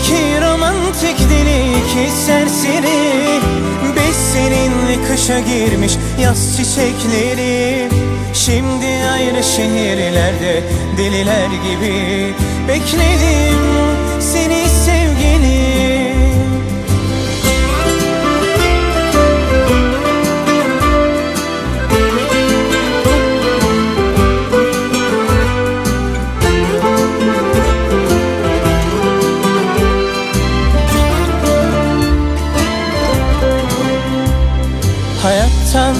Öteki romantik deli iki serseri. Biz seninle kışa girmiş yaz çiçekleri. Şimdi ayrı şehirlerde deliler gibi. Bekledim seni sevgili. Hayattan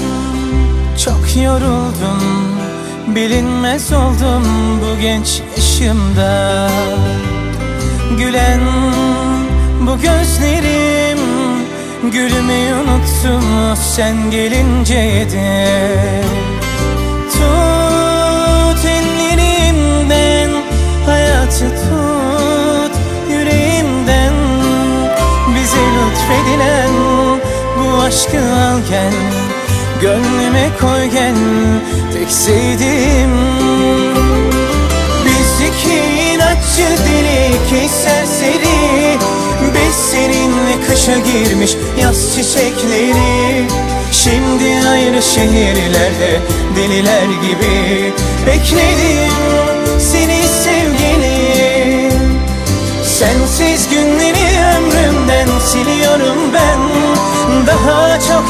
çok yoruldum Bilinmez oldum bu genç yaşımda. Gülen bu gözlerim Gülmeyi unuttum sen gelince aşkı al gel Gönlüme koy gel tek sevdiğim. Biz iki inatçı deli iki serseri Biz seninle kışa girmiş yaz çiçekleri. Şimdi ayrı şehirlerde deliler gibi Bekledim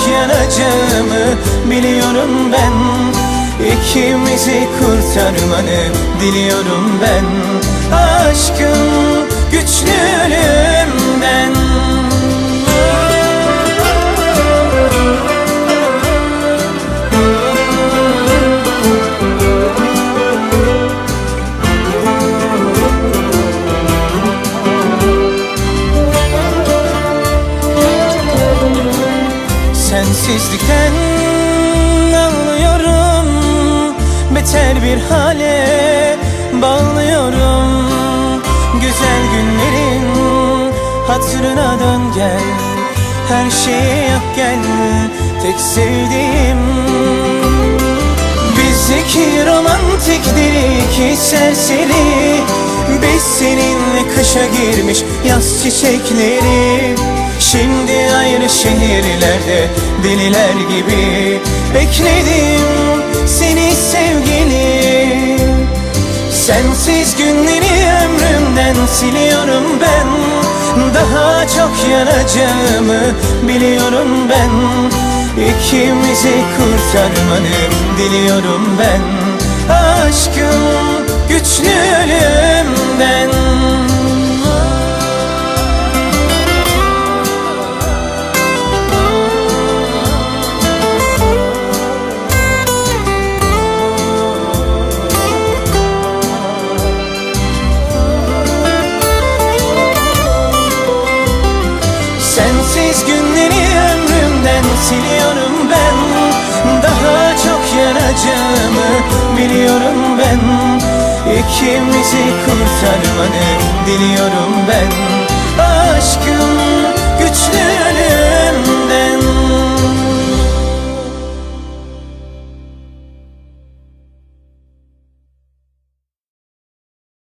yanacağımı biliyorum ben. İkimizi kurtarmanı diliyorum ben. Aşkın güçlü Sensizlikten anlıyorum Beter bir hale bağlıyorum. Güzel günlerin hatırına dön gel. Her şeye yap gel. Tek sevdiğim Biz iki romantik deli iki serseri. Biz seninle kışa girmiş yaz çiçekleri Şimdi ayrı şehirlerde deliler gibi Bekledim seni sevgilim. Sensiz günleri ömrümden siliyorum ben. Daha çok yanacağımı biliyorum ben. İkimizi kurtarmanı diliyorum ben. Aşkım güçlü ölümden Sensiz günleri ömrümden siliyorum ben. Daha çok yanacağımı biliyorum ben. İkimizi kurtarmanı diliyorum ben. Aşkım güçlü ölüm